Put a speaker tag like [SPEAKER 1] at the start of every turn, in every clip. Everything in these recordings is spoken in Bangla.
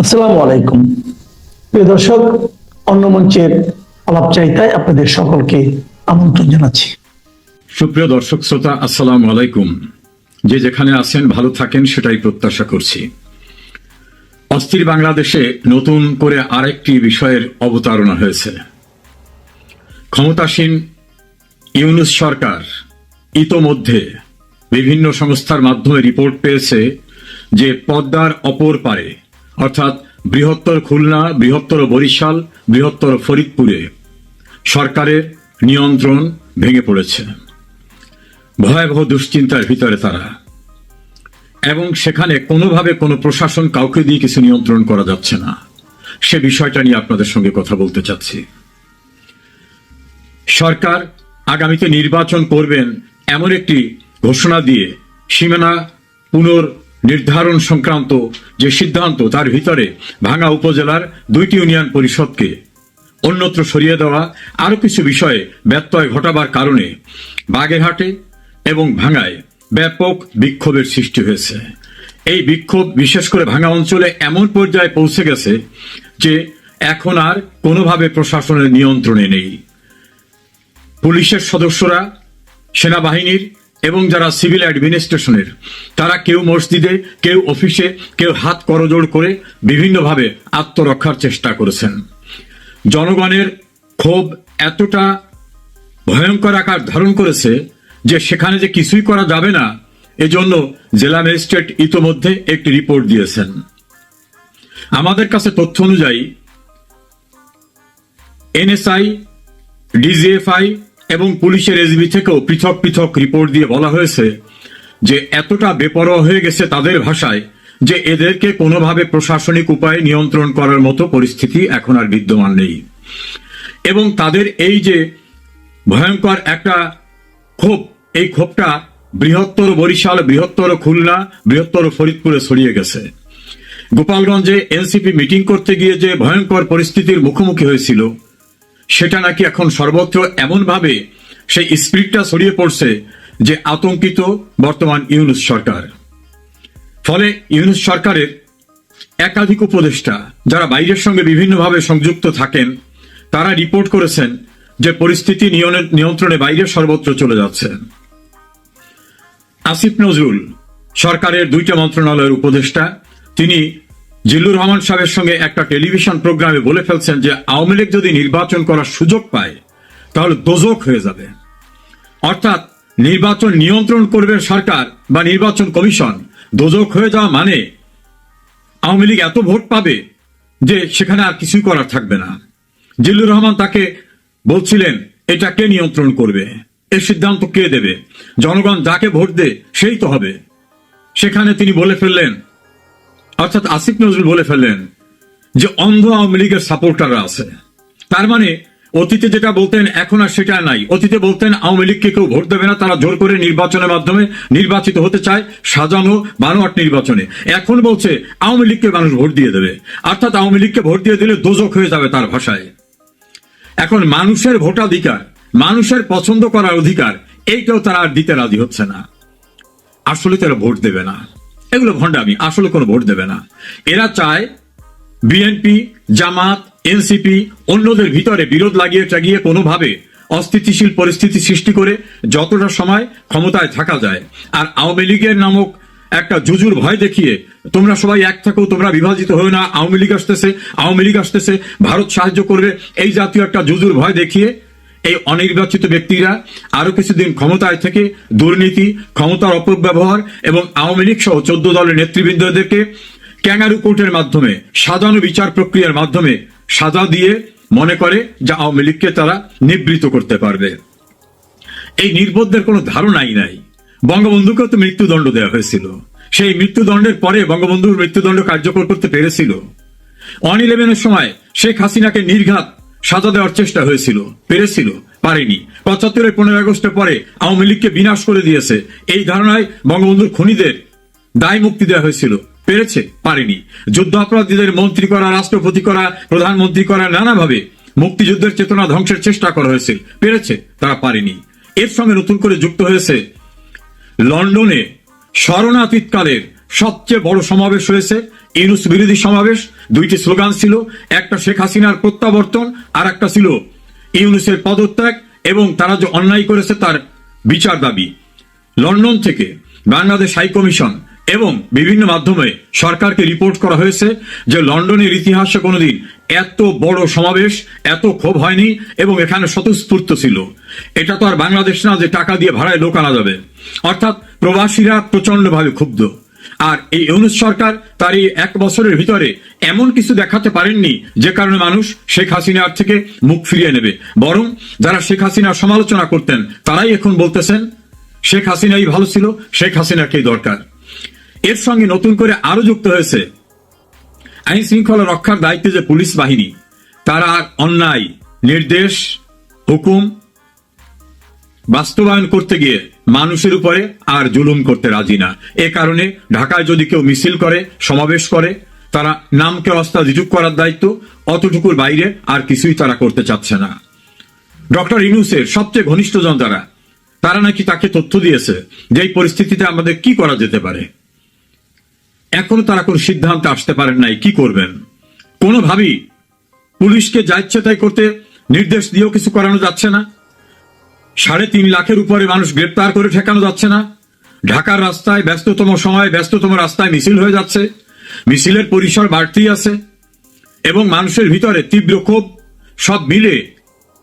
[SPEAKER 1] আসসালামু আলাইকুম। প্রিয় দর্শক, অন্য মঞ্চের আলাপচারিতায় আপনাদের সকলকে আমন্ত্রণ জানাচ্ছি।
[SPEAKER 2] সুপ্রিয় দর্শক, শ্রোতা, আসসালামু আলাইকুম। যে যেখানে আছেন, ভালো থাকেন, সেটাই প্রত্যাশা করছি। অস্থির বাংলাদেশে নতুন করে আরেকটি বিষয়ের অবতারণা হয়েছে। ক্ষমতাসীন ইউনুস সরকার ইতোমধ্যে বিভিন্ন সংস্থার মাধ্যমে রিপোর্ট পেয়েছে যে পদ্মার অপর পারে অর্থাৎ বৃহত্তর খুলনা, বৃহত্তর বরিশাল, বৃহত্তর ফরিদপুরে সরকারের নিয়ন্ত্রণ ভেঙে পড়েছে। ভয়াবহ দুশ্চিন্তার ভিতরে তারা। এবং সেখানে কোনোভাবে কোনো প্রশাসন কাউকে দিয়ে কিছু নিয়ন্ত্রণ করা যাচ্ছে না। সে বিষয়টা নিয়ে আপনাদের সঙ্গে কথা বলতে চাচ্ছি। সরকার আগামীতে নির্বাচন করবেন এমন একটি ঘোষণা দিয়ে সীমানা পুনর নির্ধারণ সংক্রান্ত যে সিদ্ধান্ত তার ভিতরে ভাঙা উপজেলার দুইটি ইউনিয়ন পরিষদকে অন্যত্র সরিয়ে দেওয়া, আরও কিছু বিষয়ে ব্যত্যয় ঘটাবার কারণে বাগেরহাটে এবং ভাঙায় ব্যাপক বিক্ষোভের সৃষ্টি হয়েছে। এই বিক্ষোভ বিশেষ করে ভাঙা অঞ্চলে এমন পর্যায়ে পৌঁছে গেছে যে এখন আর কোনোভাবে প্রশাসনের নিয়ন্ত্রণে নেই। পুলিশের সদস্যরা, সেনাবাহিনীর এবং যারা সিভিল অ্যাডমিনিস্ট্রেশনের, তারা কেউ মসজিদে, কেউ অফিসে, কেউ হাত করজোড় করে বিভিন্নভাবে আত্মরক্ষার চেষ্টা করেছেন। জনগণের ক্ষোভ এতটা ভয়ঙ্কর আকার ধারণ করেছে যে সেখানে যে কিছুই করা যাবে না, এজন্য জেলা ম্যাজিস্ট্রেট ইতোমধ্যে একটি রিপোর্ট দিয়েছেন। আমাদের কাছে তথ্য অনুযায়ী, এনএসআই, ডিজিএফআই এবং পুলিশের এসবি থেকেও পৃথক পৃথক রিপোর্ট দিয়ে বলা হয়েছে যে এতটা বেপরোয়া হয়ে গেছে তাদের ভাষায় যে এদেরকে কোনোভাবে প্রশাসনিক উপায়ে নিয়ন্ত্রণ করার মতো পরিস্থিতি এখন আর বিদ্যমান নেই। এবং তাদের এই যে ভয়ঙ্কর একটা ক্ষোভ, এই ক্ষোভটা বৃহত্তর বরিশাল, বৃহত্তর খুলনা, বৃহত্তর ফরিদপুরে ছড়িয়ে গেছে। গোপালগঞ্জে এনসিপি মিটিং করতে গিয়ে যে ভয়ঙ্কর পরিস্থিতির মুখোমুখি হয়েছিল সেটা নাকি এখন সর্বত্র এমনভাবে সেই স্পিরিটটা ছড়িয়ে পড়ছে যে আতঙ্কিত বর্তমান ইউনুস সরকার। ফলে ইউনুস সরকারের একাধিক উপদেষ্টা যারা বাইরের সঙ্গে বিভিন্নভাবে সংযুক্ত থাকেন, তারা রিপোর্ট করেছেন যে পরিস্থিতি নিয়নে- নিয়ন্ত্রণে বাইরে সর্বত্র চলে যাচ্ছে। আসিফ নজরুল সরকারের দুইটা মন্ত্রণালয়ের উপদেষ্টা, তিনি জিল্লুর রহমান সাহেবের সঙ্গে একটা টেলিভিশন প্রোগ্রামে বলে ফেলছেন যে, আওয়ামী লীগ যদি নির্বাচন করার সুযোগ পায়, তাহলে দোজক হয়ে যাবে। অর্থাৎ নির্বাচন নিয়ন্ত্রণ করবে সরকার বা নির্বাচন কমিশন, দোজক হয়ে যাওয়া মানে আওয়ামী লীগ এত ভোট পাবে যে সেখানে আর কিছুই করার থাকবে না। জিল্লুর রহমান তাকে বলছিলেন, এটা কে নিয়ন্ত্রণ করবে? এর সিদ্ধান্ত কে দেবে? জনগণ যাকে ভোট দে সেই তো হবে। সেখানে তিনি বলে ফেললেন অর্থাৎ আসিফ নজরুল বলে ফেললেন যে অন্ধ আওয়ামী লীগের সাপোর্টাররা আছে। তার মানে অতীতে যেটা বলতেন এখন আর সেটা নাই। অতীতে বলতেন আওয়ামী লীগকে কেউ ভোট দেবে না, তারা জোর করে নির্বাচনের মাধ্যমে নির্বাচিত হতে চায়, সাজানো বানোয়াট নির্বাচনে। এখন বলছে আওয়ামী লীগকে মানুষ ভোট দিয়ে দেবে। অর্থাৎ আওয়ামী লীগকে ভোট দিয়ে দিলে দোজক হয়ে যাবে তার ভাষায়। এখন মানুষের ভোটাধিকার, মানুষের পছন্দ করার অধিকার, এইটাও তারা আর দিতে রাজি হচ্ছে না। আসলে তারা ভোট দেবে না। এগুলো ভণ্ডামি, আসলে কোনো ভোট দেবে না। এরা চায় বিএনপি, জামাত, এনসিপি, অন্যদের ভিতরে বিরোধ লাগিয়ে টাগিয়ে কোনোভাবে অস্থিতিশীল পরিস্থিতি সৃষ্টি করে যতটা সময় ক্ষমতায় থাকা যায়। আর আওয়ামী লীগের নামক একটা জুজুর ভয় দেখিয়ে, তোমরা সবাই এক থাকো, তোমরা বিভাজিত হয়ে না, আওয়ামী লীগ আসতেছে, আওয়ামী লীগ আসতেছে, ভারত সাহায্য করবে, এই জাতীয় একটা জুজুর ভয় দেখিয়ে এই অনির্বাচিত ব্যক্তিরা আরও কিছুদিন ক্ষমতায় থেকে দুর্নীতি, ক্ষমতার অপব্যবহার এবং আওয়ামী লীগ সহ চোদ্দ দলের নেতৃবৃন্দদেরকে ক্যাঙ্গারু কোর্টের মাধ্যমে সাজানো বিচার প্রক্রিয়ার মাধ্যমে সাজা দিয়ে মনে করে যে আওয়ামী লীগকে তারা নিবৃত করতে পারবে। এই নির্বোধদের কোনো ধারণাই নাই। বঙ্গবন্ধুকেও তো মৃত্যুদণ্ড দেওয়া হয়েছিল। সেই মৃত্যুদণ্ডের পরে বঙ্গবন্ধুর মৃত্যুদণ্ড কার্যকর করতে পেরেছিল। অন ইলেভেনের সময় শেখ হাসিনাকে নির্ঘাত সাজা দেওয়ার চেষ্টা হয়েছিল, পেরেছিল, পারেনি। পঁচাত্তরের পনেরো আগস্টের পরে আওয়ামী লীগকে বিনাশ করে দিয়েছে। এই ধারণায় বঙ্গবন্ধুর খুনিদের দায় মুক্তি দেওয়া হয়েছিল। পেরেছে, পারেনি। যুদ্ধ অপরাধীদের মন্ত্রী করা, রাষ্ট্রপতি করা, প্রধানমন্ত্রী করা, নানাভাবে মুক্তিযুদ্ধের চেতনা ধ্বংসের চেষ্টা করা হয়েছিল। পেরেছে, তারা পারেনি। এর সঙ্গে নতুন করে যুক্ত হয়েছে লন্ডনে শরণাতীতকালের সবচেয়ে বড় সমাবেশ হয়েছে ইউনুস বিরোধী সমাবেশ। দুইটি স্লোগান ছিল, একটা শেখ হাসিনার প্রত্যাবর্তন আর একটা ছিল ইউনুসের পদত্যাগ এবং তারা যে অন্যায় করেছে তার বিচার দাবি। লন্ডন থেকে বাংলাদেশ হাই কমিশন এবং বিভিন্ন মাধ্যমে সরকারকে রিপোর্ট করা হয়েছে যে লন্ডনের ইতিহাসে কোনোদিন এত বড় সমাবেশ, এত ক্ষোভ হয়নি এবং এখানে স্বতঃস্ফূর্ত ছিল। এটা তো আর বাংলাদেশ না যে টাকা দিয়ে ভাড়ায় লোক আনা যাবে। অর্থাৎ প্রবাসীরা প্রচন্ডভাবে ক্ষুব্ধ। আর এই ইউনুস সরকার তার এই এক বছরের ভিতরে এমন কিছু দেখাতে পারেননি যে কারণে মানুষ শেখ হাসিনার থেকে মুখ ফিরিয়ে নেবে। বরং যারা শেখ হাসিনার সমালোচনা করতেন, তারাই এখন বলতেছেন, শেখ হাসিনাই ভালো ছিল, শেখ হাসিনাকেই দরকার। এর সঙ্গে নতুন করে আরও যুক্ত হয়েছে আইন শৃঙ্খলা রক্ষার দায়িত্বে যে পুলিশ বাহিনী, তারা অন্যায়, নির্দেশ, হুকুম বাস্তবায়ন করতে গিয়ে মানুষের উপরে আর জুলুম করতে রাজি না। এ কারণে ঢাকায় যদি কেউ মিছিল করে, সমাবেশ করে, তারা নামকে অস্তা রিজুক করার দায়িত্ব, অতটুকুর বাইরে আর কিছুই তারা করতে চাচ্ছে না। ডক্টর ইনুসের সবচেয়ে ঘনিষ্ঠজন যারা, তারা নাকি তাকে তথ্য দিয়েছে যে এই পরিস্থিতিতে আমাদের কি করা যেতে পারে। এখনও তারা কোন সিদ্ধান্তে আসতে পারেন নাই, কি করবেন? কোনোভাবেই পুলিশকে যা ইচ্ছে তাই করতে নির্দেশ দিয়েও কিছু করানো যাচ্ছে না। সাড়ে তিন লাখের উপরে মানুষ গ্রেপ্তার করে ঠেকানো যাচ্ছে না। ঢাকার রাস্তায় ব্যস্ততম সময় ব্যস্ততম রাস্তায় মিছিল হয়ে যাচ্ছে। মিছিলের পরিসর বাড়তেই আছে এবং মানুষের ভিতরে তীব্র ক্ষোভ। সব মিলে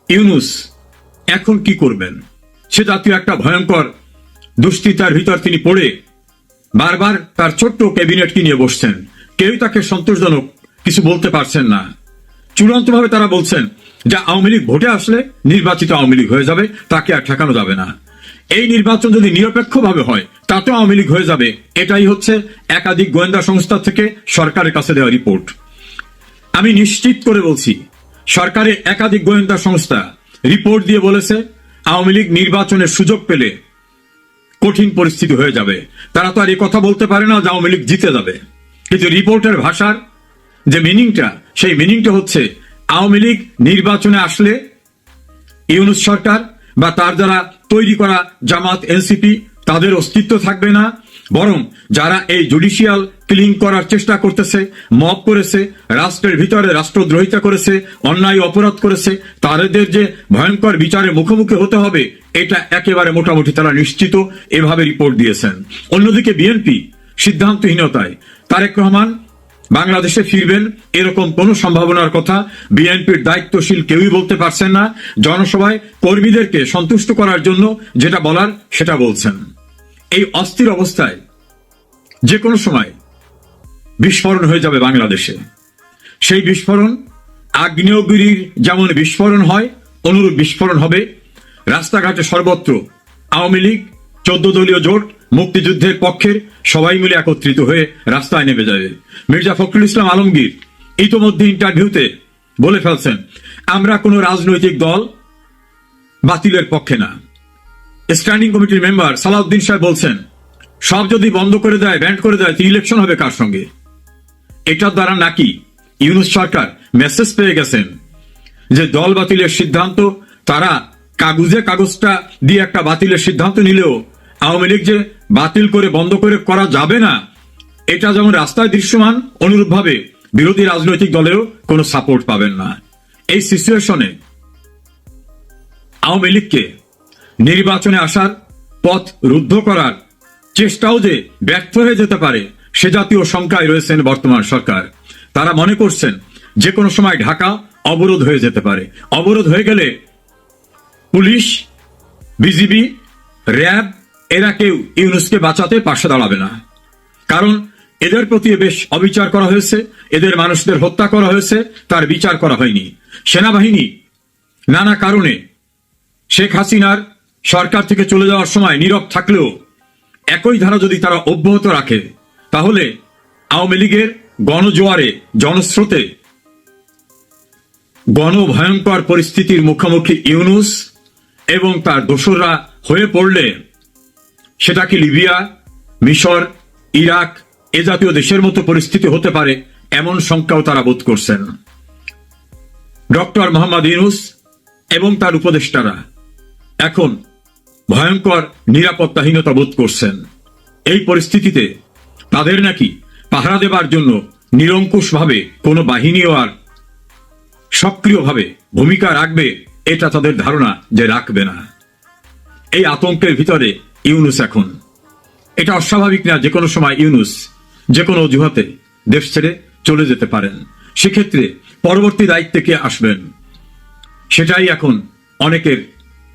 [SPEAKER 2] ইউনুস এখন কি করবেন? সে জাতীয় একটা ভয়ঙ্কর দুশ্চিন্তার ভিতর তিনি পড়ে। বারবার তার ছোট্ট ক্যাবিনেটকে নিয়ে বসছেন। কেউই তাকে সন্তোষজনক কিছু বলতে পারছেন না। চূড়ান্তভাবে তারা বলছেন যে আওয়ামী লীগ ভোটে আসলে নির্বাচিত আওয়ামী লীগ হয়ে যাবে, তাকে আর ঠেকানো যাবে না। এই নির্বাচন যদি নিরপেক্ষভাবে হয় তাতেও আওয়ামী লীগ হয়ে যাবে। এটাই হচ্ছে একাধিক গোয়েন্দা সংস্থা থেকে সরকারের কাছে দেওয়া রিপোর্ট। আমি নিশ্চিত করে বলছি, সরকারের একাধিক গোয়েন্দা সংস্থা রিপোর্ট দিয়ে বলেছে, আওয়ামী লীগ নির্বাচনের সুযোগ পেলে কঠিন পরিস্থিতি হয়ে যাবে। তারা তো আর এই কথা বলতে পারে না যে আওয়ামী লীগ জিতে যাবে। কিন্তু রিপোর্টের ভাষার যে মিনিংটা সেই মিনিংটা হচ্ছে আওয়ামী লীগ নির্বাচনে আসলে ইউনুস সরকার বা তার দ্বারা তৈরি করা জামাত, এনসিপি তাদের অস্তিত্ব থাকবে না। বরং যারা এই জুডিশিয়াল ক্লিন করার চেষ্টা করতেছে, মব করেছে, রাষ্ট্রের ভিতরে রাষ্ট্রদ্রোহিতা করেছে, অন্যায় অপরাধ করেছে, তাদের যে ভয়ঙ্কর বিচারের মুখোমুখি হতে হবে, এটা একেবারে মোটামুটি তারা নিশ্চিত এভাবে রিপোর্ট দিয়েছেন। অন্যদিকে বিএনপি সিদ্ধান্তহীনতায়, তারেক রহমান বাংলাদেশে ফিরবেন, এরকম কোনো সম্ভাবনার কথা বিএনপির দায়িত্বশীল কেউই বলতে পারছেন না। জনসভায় কর্মীদেরকে সন্তুষ্ট করার জন্য যেটা বলার সেটা বলছেন। এই অস্থির অবস্থায় যে কোনো সময় বিস্ফোরণ হয়ে যাবে বাংলাদেশে। সেই বিস্ফোরণ, আগ্নেয়গিরির যেমন বিস্ফোরণ হয়, অনুরূপ বিস্ফোরণ হবে। রাস্তাঘাটে সর্বত্র আওয়ামী লীগ, চোদ্দ দলীয় জোট মুক্তিযুদ্ধের পক্ষের সবাই মিলে একত্রিত হয়ে রাস্তায় নেমে যাবে মির্জা ফখরুল ইসলাম আলমগীর ইতোমধ্যে ইন্টারভিউতে বলে ফেলছেন, আমরা কোনো রাজনৈতিক দল বাতিলের পক্ষে না। স্ট্যান্ডিং কমিটির মেম্বার সালাউদ্দিন সাহেব বলছেন, সব যদি বন্ধ করে দেয়, ব্যান্ড করে দেয়, তো ইলেকশন হবে কার সঙ্গে? এটার দ্বারা নাকি ইউনুস সরকার মেসেজ পেয়ে গেছেন যে দল বাতিলের সিদ্ধান্ত, তারা কাগজে কাগজটা দিয়ে একটা বাতিলের সিদ্ধান্ত নিলেও আওয়ামী লীগ যে বাতিল করে বন্ধ করে করা যাবে না, এটা যেমন রাস্তায় দৃশ্যমান, অনুরূপভাবে বিরোধী রাজনৈতিক দলেরও কোনো সাপোর্ট পাবেন না। এই সিচুয়েশনে আওয়ামী লীগকে নির্বাচনে আসার পথ রুদ্ধ করার চেষ্টাও যে ব্যর্থ হয়ে যেতে পারে, সে জাতীয় শঙ্কায় রয়েছেন বর্তমান সরকার। তারা মনে করছেন যে কোনো সময় ঢাকা অবরোধ হয়ে যেতে পারে। অবরোধ হয়ে গেলে পুলিশ, বিজিবি, র্যাব এরা কেউ ইউনুসকে বাঁচাতে পাশে দাঁড়াবে না। কারণ এদের প্রতি বেশ অবিচার করা হয়েছে, এদের মানুষদের হত্যা করা হয়েছে, তার বিচার করা হয়নি। সেনাবাহিনী নানা কারণে শেখ হাসিনার সরকার থেকে চলে যাওয়ার সময় নীরব থাকলেও একই ধারা যদি তারা অব্যাহত রাখে, তাহলে আওয়ামী লীগের গণজোয়ারে, জনস্রোতে গণভয়ঙ্কর পরিস্থিতির মুখোমুখি ইউনুস এবং তার দোসররা হয়ে পড়লে সেটা কি লিবিয়া, মিশর, ইরাক এ জাতীয় দেশের মতো পরিস্থিতি হতে পারে এমন শঙ্কাও তারা বোধ করছেন। ডক্টর মোহাম্মদ ইউনুস এবং তার উপদেষ্টারা এখন ভয়ঙ্কর নিরাপত্তাহীনতা বোধ করছেন। এই পরিস্থিতিতে তাদের নাকি পাহারা দেবার জন্য নিরঙ্কুশভাবে কোনো বাহিনীও আর সক্রিয়ভাবে ভূমিকা রাখবে এটা তাদের ধারণা যে রাখবে না। এই আতঙ্কের ভিতরে ইউনুস এখন। এটা অস্বাভাবিক না যে কোনো সময় ইউনুস যে কোনো অজুহাতে দেশ ছেড়ে চলে যেতে পারেন। সেক্ষেত্রে পরবর্তী দায়িত্বে কে আসবেন? সেটাই এখন অনেকের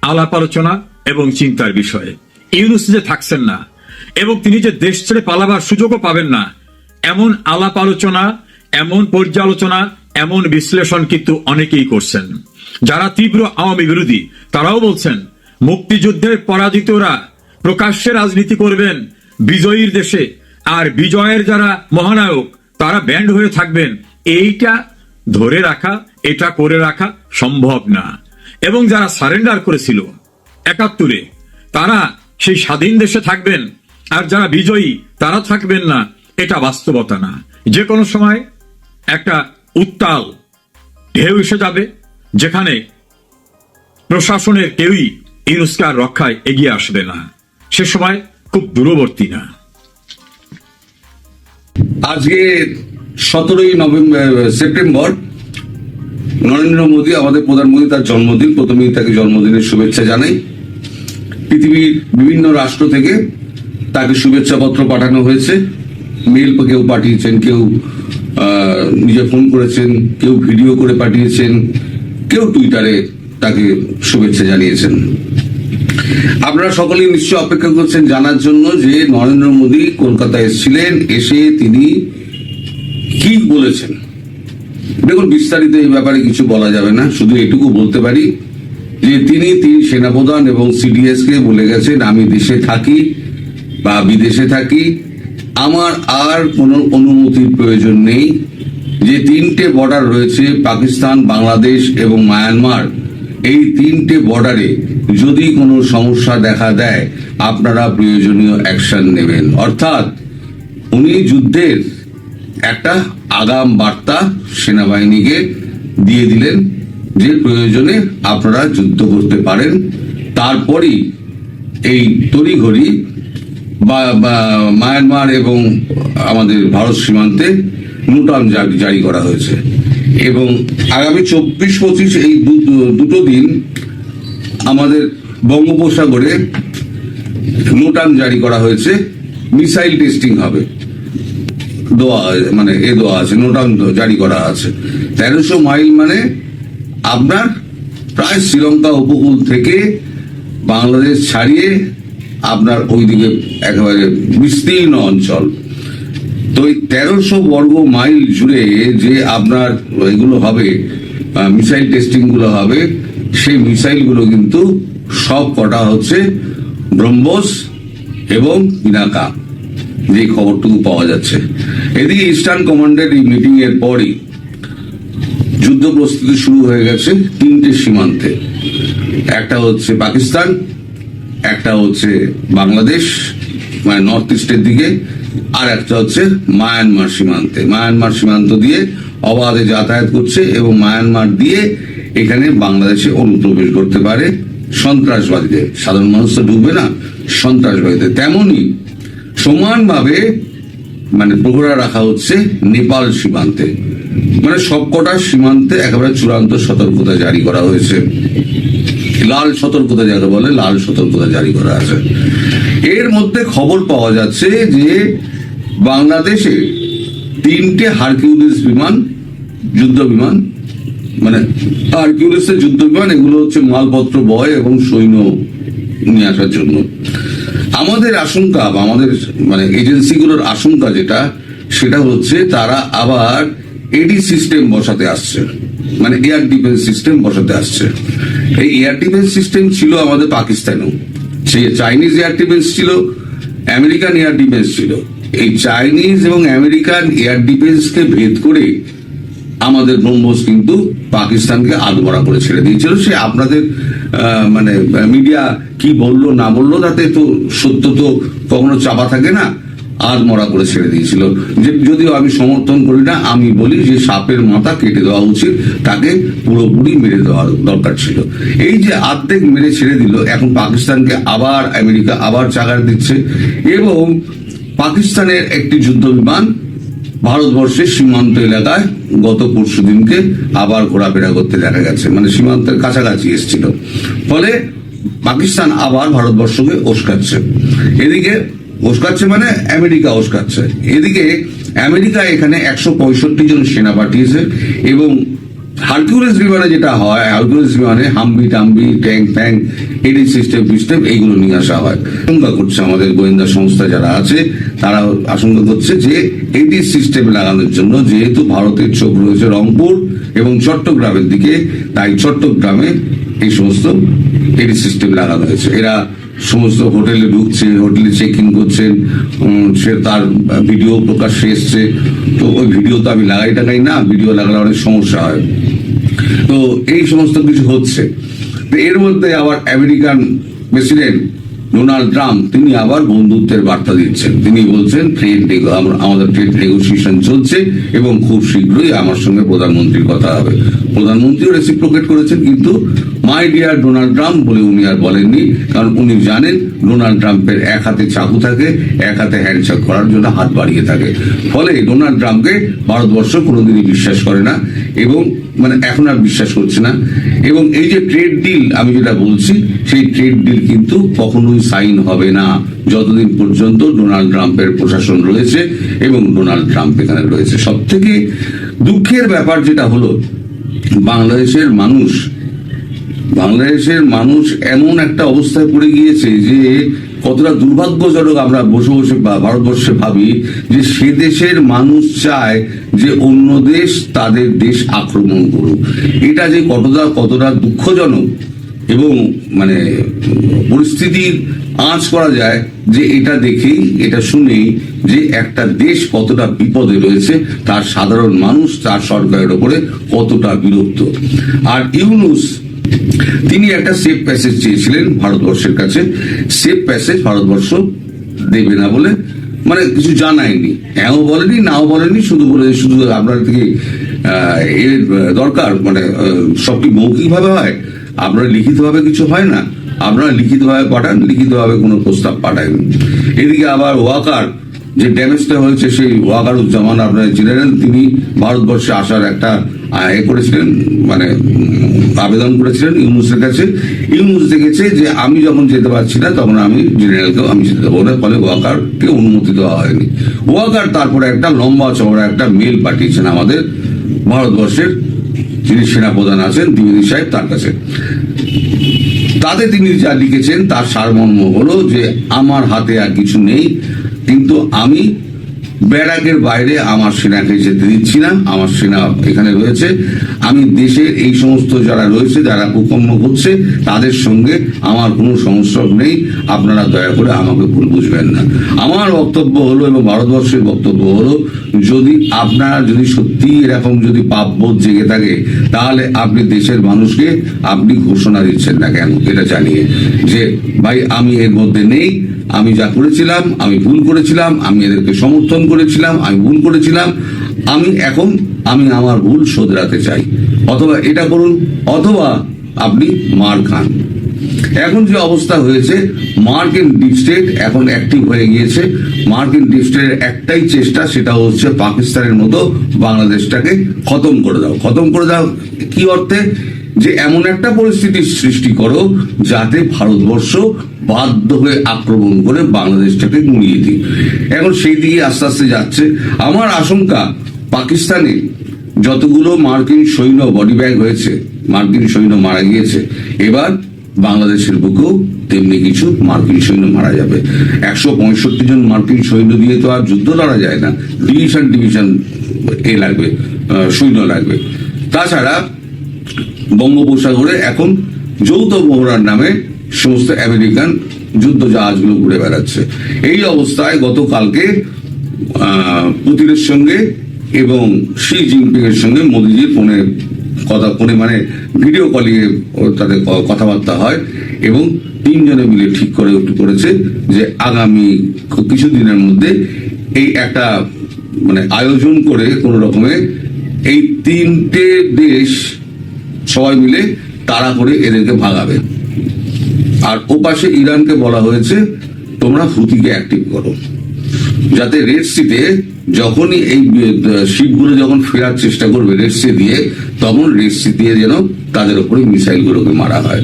[SPEAKER 2] আলাপ আলোচনা এবং চিন্তার বিষয়ে। ইউনুস যে থাকছেন না এবং তিনি যে দেশ ছেড়ে পালাবার সুযোগও পাবেন না, এমন আলাপ আলোচনা, এমন পর্যালোচনা, এমন বিশ্লেষণ কিন্তু অনেকেই করছেন। যারা তীব্র আওয়ামী বিরোধী, তারাও বলছেন, মুক্তিযুদ্ধের পরাজিতরা প্রকাশ্যে রাজনীতি করবেন বিজয়ীর দেশে। আর বিজয়ের যারা মহানায়ক, তারা ব্যান্ড হয়ে থাকবেন। এইটা ধরে রাখা, এটা করে রাখা সম্ভব না। এবং যারা সারেন্ডার করেছিল, একাত্তরে, তারা সেই স্বাধীন দেশে থাকবেন। আর যারা বিজয়ী, তারা থাকবেন না। এটা বাস্তবতা না। যে কোনো সময় একটা উত্তাল ঢেউ এসে যাবে, যেখানে প্রশাসনের কেউই ইনুস্কার রক্ষায় এগিয়ে আসবে না। সে সময় খুব দূরবর্তী না।
[SPEAKER 3] আজকে সতেরোই নভেম্বর সেপ্টেম্বর, নরেন্দ্র মোদী, আমাদের প্রধানমন্ত্রী তার জন্মদিন, প্রথমেই তাকে জন্মদিনের শুভেচ্ছা জানাই। পৃথিবীর বিভিন্ন রাষ্ট্র থেকে তাকে শুভেচ্ছা পত্র পাঠানো হয়েছে। মেল কেউ পাঠিয়েছেন, কেউ নিজে ফোন করেছেন, কেউ ভিডিও করে পাঠিয়েছেন, কেউ টুইটারে তাকে শুভেচ্ছা জানিয়েছেন। আপনারা সকলেই নিশ্চয় অপেক্ষা করছেন জানার জন্য যে নরেন্দ্র মোদী কলকাতায় এসেছিলেন, এসে তিনি কি বলেছেন? দেখুন, বিস্তারিত এই ব্যাপারে কিছু বলা যাবে না, শুধু এটুকু বলতে পারি যে তিনি তিন সেনাপ্রধান এবং সিডিএস কে বলে গেছেন, আমি দেশে থাকি বা বিদেশে থাকি। আমার আর কোনো অনুমতির প্রয়োজন নেই যে তিনটে বর্ডার রয়েছে, পাকিস্তান, বাংলাদেশ এবং মায়ানমার। এই তিনটে বর্ডারে যদি কোনো সমস্যা দেখা দেয়, আপনারা প্রয়োজনীয় অ্যাকশন নেবেন। অর্থাৎ উনি যুদ্ধের একটা আগাম বার্তা সেনাবাহিনীকে দিয়ে দিলেন যে প্রয়োজনে আপনারা যুদ্ধ করতে পারেন। তারপরই এই তড়িঘড়ি বা মায়ানমার এবং আমাদের ভারত সীমান্তে নোটাম জারি করা হয়েছে। এবং আগামী চব্বিশ, পঁচিশ এই দুটো দিন আমাদের বঙ্গোপসাগরে নোটাম জারি করা হয়েছে। মিসাইল টেস্টিং হবে। দোয়া মানে এ দোয়া আছে নোটাম জারি করা আছে। তেরোশো মাইল মানে আপনার প্রায় শ্রীলঙ্কা উপকূল থেকে বাংলাদেশ ছাড়িয়ে আপনার ওইদিকে একেবারে বিস্তীর্ণ অঞ্চল। তো এই তেরোশো বর্গ মাইল জুড়ে যে আপনার এগুলো হবে মিসাইল টেস্টিংগুলো হবে, সেই মিসাইলগুলো কিন্তু সব কটা হচ্ছে ব্রহ্মোস এবং পিনাকা যে খবরটুকু পাওয়া যাচ্ছে। এদিকে ইস্টার্ন কমান্ডের এই মিটিং এর পরই যুদ্ধ প্রস্তুতি শুরু হয়ে গেছে তিনটে সীমান্তে। একটা হচ্ছে পাকিস্তান, একটা হচ্ছে বাংলাদেশ মানে নর্থ ইস্টের দিকে। আর একটা হচ্ছে মায়ানমার সীমান্তে। মায়ানমার সীমান্ত দিয়ে অবাধে যাতায়াত করছে এবং মায়ানমার দিয়ে এখানে বাংলাদেশে অনুপ্রবেশ করতে পারে সন্ত্রাসবাদীদের। সাধারণ মানুষ তো ঢুকবে না সন্ত্রাসবাদীদের। তেমনই সমানভাবে মানে প্রহরা রাখা হচ্ছে নেপাল সীমান্তে। মানে সবকটা সীমান্তে একেবারে চূড়ান্ত সতর্কতা জারি করা হয়েছে। লাল সতর্কতা যাকে বলে, লাল সতর্কতা জারি করা আছে। এর মধ্যে খবর পাওয়া যাচ্ছে যে বাংলাদেশে তিনটে হারকিউলিস বিমান, যুদ্ধ বিমান মানে হারকিউলিসের যুদ্ধ বিমান, এগুলো হচ্ছে মালপত্র, বয় এবং সৈন্য নিয়ে আসার জন্য। আমাদের আশঙ্কা বা আমাদের মানে এজেন্সিগুলোর আশঙ্কা যেটা, সেটা হচ্ছে তারা আবার এডি সিস্টেম বসাতে আসছে। মানে এয়ার ডিফেন্স সিস্টেম বসাতে আসছে। এই এয়ার ডিফেন্স সিস্টেম ছিল আমাদের পাকিস্তানেও। সেই চাইনিজ এয়ার ডিফেন্স ছিল আমেরিকান এয়ার ডিফেন্স ছিল। এই চাইনিজ এবং আমেরিকান এয়ার ডিফেন্সকে ভেদ করে আমাদের ব্রহ্মোস কিন্তু পাকিস্তানকে আদমরা করে ছেড়ে দিয়েছিল। সে আপনাদের মানে মিডিয়া কি বলল না বলল তাতে তো সত্য তো কখনো চাপা থাকে না। আদমরা করে ছেড়ে দিয়েছিল। যে যদিও আমি সমর্থন করি না, আমি বলি যে সাপের মাথা কেটে দেওয়া উচিত, তাকে পুরোপুরি মেরে দেওয়ার দরকার ছিল। এই যে আর্ধেক মেরে ছেড়ে দিল, এখন পাকিস্তানকে আবার আমেরিকা আবার চাগার দিচ্ছে এবং পাকিস্তানের একটি যুদ্ধ বিমান ভারতবর্ষের সীমান্ত এলাকায় গত পরশু দিনকে আবার ঘোরাফেরা করতে দেখা গেছে। মানে সীমান্তের কাছাকাছি এসেছিল। ফলে পাকিস্তান আবার ভারতবর্ষকে উস্কাচ্ছে। এদিকে উস্কাচ্ছে মানে আমেরিকা উস্কাচ্ছে। এদিকে আমেরিকা এখানে একশো পঁয়ষট্টি জন সেনা পাঠিয়েছে এবং হারকিউলিস বিমানে যেটা হয়, হারকিউলিস বিমানে হাম্বি টাম্বি ট্যাঙ্ক ফ্যাঙ্ক এডি সিস্টেম ফিস্টেম এইগুলো নিয়ে আসা হয়। আশঙ্কা করছে আমাদের গোয়েন্দা সংস্থা যারা আছে, তারা আশঙ্কা করছে যে এডি সিস্টেম লাগানোর জন্য যেহেতু ভারতের চোখ রয়েছে রংপুর এবং চট্টগ্রামের দিকে, তাই চট্টগ্রামে এই সমস্ত এডি সিস্টেম লাগানো হয়েছে। এরা সমস্ত হোটেলে ঢুকছে, হোটেলে চেক ইন করছেন সে তার ভিডিও প্রকাশ্যে এসছে। তো ওই ভিডিও তো আমি লাগাই টাকাই না, ভিডিও লাগালে অনেক সমস্যা হয়। তো এই সমস্ত কিছু হচ্ছে। এর মধ্যে আবার আমেরিকান প্রেসিডেন্ট ডোনাল্ড ট্রাম্প, তিনি আবার বন্ধুত্বের বার্তা দিচ্ছেন। তিনি বলছেন ট্রেড আমাদের ট্রেড নেগোসিয়েশন চলছে এবং খুব শীঘ্রই আমার সঙ্গে প্রধানমন্ত্রীর কথা হবে। প্রধানমন্ত্রীও রেসিপ্রোকেট করেছেন, কিন্তু মাই ডিয়ার ডোনাল্ড ট্রাম্প বলে উনি আর বলেননি, কারণ উনি জানেন ডোনাল্ড ট্রাম্পের এক হাতে চাকু থাকে, এক হাতে হ্যান্ডশেক করার জন্য হাত বাড়িয়ে থাকে। ফলে ডোনাল্ড ট্রাম্পকে ভারতবর্ষ কোনোদিনই বিশ্বাস করে না এবং মানে এখন আর বিশ্বাস করছে না। এবং এই যে ট্রেড ডিল, আমি যেটা বলছি, সেই ট্রেড ডিল কিন্তু কখনোই সাইন হবে না, যতদিন পর্যন্ত ডোনাল্ড ট্রাম্পের প্রশাসন রয়েছে এবং ডোনাল্ড ট্রাম্প এখানে রয়েছে। সব থেকে দুঃখের ব্যাপার যেটা হলো, বাংলাদেশের মানুষ বাংলাদেশের মানুষ এমন একটা অবস্থায় পড়ে গিয়েছে যে কতটা দুর্ভাগ্যজনক আমরা বসে বসে ভারতবর্ষে ভাবি যে সে দেশের মানুষ চায় যে অন্য দেশ তাদের দেশ আক্রমণ করুক। এটা যে কতটা কতটা দুঃখজনক এবং মানে পরিস্থিতির আঁচ করা যায় যে এটা দেখেই, এটা শুনেই যে একটা দেশ কতটা বিপদে রয়েছে, তার সাধারণ মানুষ, তার সরকারের ওপরে কতটা বিরক্ত। আর ইউনুস তিনি একটা সেফ প্যাসেজ চেয়েছিলেন ভারতবর্ষের কাছে। সেফ প্যাসেজ ভারতবর্ষ দেবে না বলে মানে কিছু জানায়নি। হ্যাঁও বলেনি, নাও বলেনি, শুধু বলে শুধু আপনার থেকে এর দরকার মানে সব কি মৌখিকভাবে হয়? আপনার লিখিতভাবে কিছু হয় না? আপনারা লিখিতভাবে পাঠান, লিখিতভাবে কোনো প্রস্তাব পাঠায়নি। এদিকে আবার ওয়াকার, যে ড্যামেজটা হয়েছে, সেই ওয়াকারুজ্জামান আপনারা জেনারেল তিনি ভারতবর্ষে আসার একটা এ করেছিলেন মানে আবেদন করেছিলেন ইউনুসের কাছে। ইউনুস দেখেছে যে আমি যখন যেতে পারছি না, তখন আমি জেনারেলকেও আমি যেতে দেবো না, ফলে ওয়াকারকে অনুমতি দেওয়া হয়নি। ওয়াকার তারপরে একটা লম্বা চওড়া একটা মেল পাঠিয়েছেন আমাদের ভারতবর্ষের যিনি সেনাপ্রধান আছেন দ্বিবেদী সাহেব তার কাছে। তাতে তিনি যা লিখেছেন তার সারমর্ম হলো যে, আমার হাতে আর কিছু নেই, কিন্তু আমি ব্যারাকের বাইরে আমার সেনাকে যেতে দিচ্ছি না আমার সেনা এখানে রয়েছে। আমি দেশের এই সমস্ত যারা রয়েছে, যারা কুকর্ম করছে তাদের সঙ্গে আমার কোনো সমস্যা নেই। আপনারা দয়া করে আমাকে ভুল বুঝবেন না। আমার বক্তব্য হলো এবং ভারতবর্ষের বক্তব্য হলো, যদি আপনারা যদি সত্যি এরকম যদি পাপবোধ জেগে থাকে, তাহলে আপনি দেশের মানুষকে আপনি ঘোষণা দিচ্ছেন না কেন? এটা জানিয়ে যে, ভাই, আমি এর মধ্যে নেই। আমি যা করেছিলাম, আমি ভুল করেছিলাম, আমি এদেরকে সমর্থন করেছিলাম, আমি ভুল করেছিলাম, আমি এখন, আমি আমার ভুল শোধরাতে চাই। অথবা এটা করুন, অথবা আপনি মার খান। এখন যে অবস্থা হয়েছে, মার্কিন ডিপ স্টেট এখন অ্যাক্টিভ হয়ে গিয়েছে। মার্কিন ডিপ স্টেটের একটাই চেষ্টা, সেটা হচ্ছে পাকিস্তানের মতো বাংলাদেশটাকে খতম করে দাও। খতম করে দাও কি অর্থে? যে এমন একটা পরিস্থিতির সৃষ্টি করো যাতে ভারতবর্ষ বাধ্য হয়ে আক্রমণ করে বাংলাদেশটাকে গুঁড়িয়ে দিই এখন সেই দিকে আস্তে আস্তে যাচ্ছে। আমার আশঙ্কা, পাকিস্তানে যতগুলো মার্কিন সৈন্য বডি ব্যাগ হয়েছে, মার্কিন সৈন্য মারা গিয়েছে, এবার বাংলাদেশের বুকেও তেমনি কিছু মার্কিন সৈন্য মারা যাবে। একশো পঁয়ষট্টি জন মার্কিন সৈন্য দিয়ে তো আর যুদ্ধ লড়া যায় না। ডিভিশন ডিভিশন এ লাগবে সৈন্য লাগবে। তাছাড়া বঙ্গোপসাগরে এখন যৌথ মহড়ার নামে সমস্ত আমেরিকান যুদ্ধ জাহাজগুলো ঘুরে বেড়াচ্ছে। এই অবস্থায় গতকালকে পুতিনের সঙ্গে এবং শি জিনপিং এর সঙ্গে মোদিজির ফোনে কথা, ফোনে মানে ভিডিও কলিংয়ে তাদের কথাবার্তা হয় এবং তিনজনে মিলে ঠিক করে করেছে যে আগামী কিছুদিনের মধ্যে এই একটা মানে আয়োজন করে কোন রকমে এই তিনটে দেশ সবাই মিলে তাড়া করে এদেরকে ভাগাবে। আর ওপাশে ইরানকে বলা হয়েছে, তোমরা হুতিকে অ্যাক্টিভ করো। যাতে রেড সিতে যখনই এই শিপগুলো যখন ফেরার চেষ্টা করবে রেড সি দিয়ে, তখন রেড সি দিয়ে যেন তাদের উপরে মিসাইল গুলোকে মারা হয়।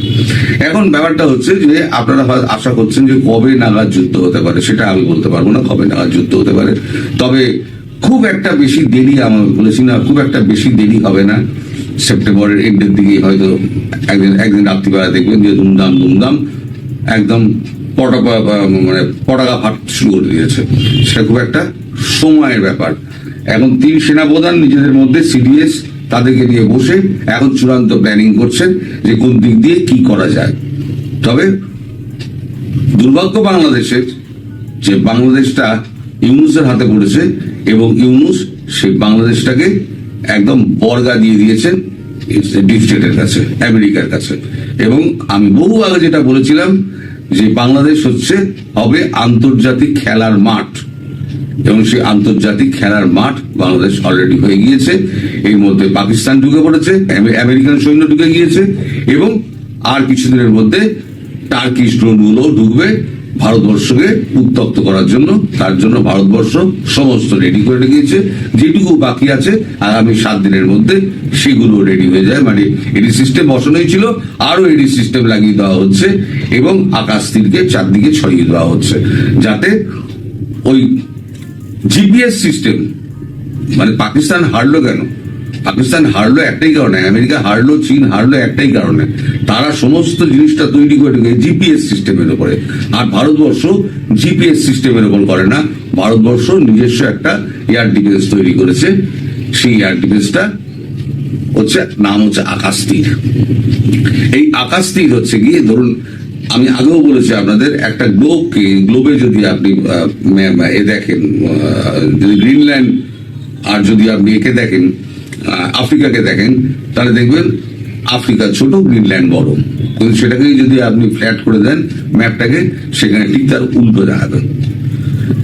[SPEAKER 3] এখন ব্যাপারটা হচ্ছে যে, আপনারা আশা করছেন যে কবে নাগাদ যুদ্ধ হতে পারে, সেটা আমি বলতে পারব না কবে নাগাদ যুদ্ধ হতে পারে। তবে খুব একটা বেশি দেরি আমার বলেছি না, খুব একটা বেশি দেরি হবে না। সেপ্টেম্বরের এন্ডের দিকে হয়তো একদিন একদিন রাত্রিবেলা দেখবেন যে ধুমধাম ধুমধাম একদম পটাকা মানে পটাকা ফাট শুরু করে দিয়েছে। সেটা খুব একটা সময়ের ব্যাপার। এখন তিন সেনাপ্রধান নিজেদের মধ্যে সিডিএস তাদেরকে নিয়ে বসে এখন চূড়ান্ত প্ল্যানিং করছেন যে কোন দিক দিয়ে কি করা যায়। তবে দুর্ভাগ্য বাংলাদেশের যে বাংলাদেশটা ইউনুসের হাতে পড়েছে এবং ইউনুস সেই বাংলাদেশটাকে একদম বর্গা দিয়ে দিয়েছেন ডিস্ট্রেটের কাছে, আমেরিকার কাছে। এবং আমি বহু আগে যেটা বলেছিলাম যে বাংলাদেশ হচ্ছে, হবে আন্তর্জাতিক খেলার মাঠ। এবং সেই আন্তর্জাতিক খেলার মাঠ বাংলাদেশ অলরেডি হয়ে গিয়েছে। এর মধ্যে পাকিস্তান ঢুকে পড়েছে আমেরিকান সৈন্য ঢুকে গিয়েছে, এবং আর কিছুদিনের মধ্যে টার্কিশ ড্রোনগুলো ঢুকবে। ভারতবর্ষকে উত্তপ্ত করার জন্য, তার জন্য ভারতবর্ষ সমস্ত রেডি করে রেখেছে। যেটুকু বাকি আছে, আগামী সাত দিনের মধ্যে সেগুলো রেডি হয়ে যায়। মানে এডি সিস্টেম বসানোই ছিল আরও এডি সিস্টেম লাগিয়ে দেওয়া হচ্ছে এবং আকাশ তীরকে চারদিকে ছড়িয়ে দেওয়া হচ্ছে। যাতে ওই জিপিএস সিস্টেম মানে পাকিস্তান হারলো কেন? পাকিস্তান হারলো একটাই কারণে, আমেরিকা হারলো, চীন হারলো একটাই কারণে। তারা সমস্ত জিনিসটা তৈরি করে রেখে জিপিএস সিস্টেমের উপরে। আর ভারতবর্ষ জিপিএস সিস্টেমের উপর করে না। ভারতবর্ষ নিজস্ব একটা এয়ার ডিফেন্স তৈরি করেছে। সেই এয়ার ডিফেন্সটা হচ্ছে, নাম হচ্ছে আকাশ তীর। এই আকাশ তীর হচ্ছে গিয়ে, ধরুন, আমি আগেও বলেছি আপনাদের, একটা গ্লোবকে, গ্লোবে যদি আপনি এ দেখেন যদি গ্রিনল্যান্ড, আর যদি আপনি একে দেখেন আফ্রিকাকে দেখেন, তাহলে দেখবেন আফ্রিকা ছোট, গ্রিনল্যান্ড বড়। কিন্তু সেটাকে যদি আপনি ফ্ল্যাট করে দেন ম্যাপটাকে সেখানে ঠিক তার উল্টো দেখাবে।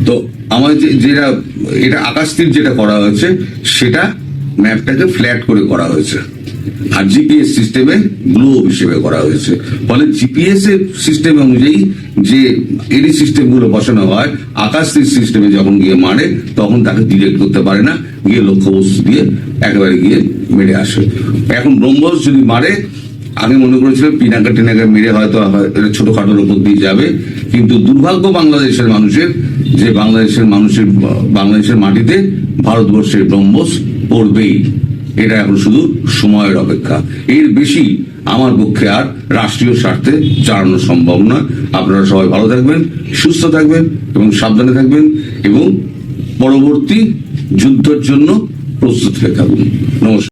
[SPEAKER 3] তো আমার যেটা এটা আকাশ তীর যেটা করা হয়েছে, সেটা ম্যাপটাকে ফ্ল্যাট করে করা হয়েছে। আর জিপিএস সিস্টেমে গ্লোব হিসেবে করা হয়েছে। ফলে জিপিএস এর সিস্টেম অনুযায়ী যে এডি সিস্টেমগুলো বসানো হয় আকাশ সিস্টেমে যখন গিয়ে মারে, তখন তাকে ডিরেক্ট করতে পারে না। গিয়ে লক্ষ্যবস্তু দিয়ে একেবারে গিয়ে মেরে আসে। এখন ব্রহ্মস যদি মারে, আমি মনে করেছিলাম পিনাকা টিনাকা মেরে হয়তো ছোটখাটোর উপর দিয়ে যাবে। কিন্তু দুর্ভাগ্য বাংলাদেশের মানুষের, যে বাংলাদেশের মানুষের, বাংলাদেশের মাটিতে ভারতবর্ষের ব্রহ্মস পড়বেই। এটা এখন শুধু সময়ের অপেক্ষা। এর বেশি আমার পক্ষে আর রাষ্ট্রীয় স্বার্থে চালানো সম্ভব নয়। আপনারা সবাই ভালো থাকবেন, সুস্থ থাকবেন এবং সাবধানে থাকবেন এবং পরবর্তী যুদ্ধের জন্য প্রস্তুত হয়ে থাকুন। নমস্কার।